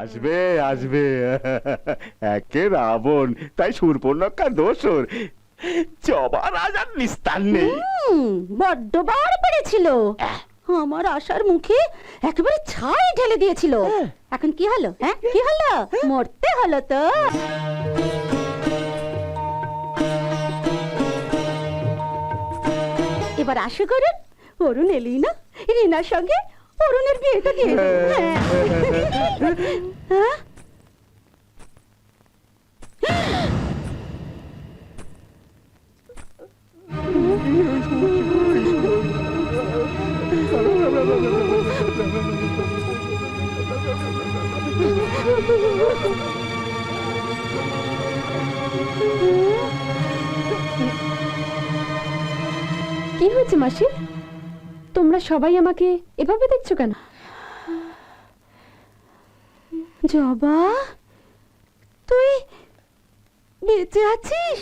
আসবে আসবে। একে রাবণ তাই সুরপর্ণকার দোসর। জবা রাজার নিস্তার নেই। বড্ড বার পড়েছিল। আমার আশার মুখে একেবারে ছাই ঢেলে দিয়েছিল। এখন কি হলো হ্যাঁ? কি হলো? মরতে হলো তো। এবার আশা করুন অরুণ এলি না? রিনার সঙ্গে অরুণের বিয়েটা দিয়ে হ্যাঁ। হ্যাঁ? কি হয়েছে মাসি? তোমরা সবাই আমাকে এভাবে দেখছ কেন? জবা তুই বেঁচে আছিস?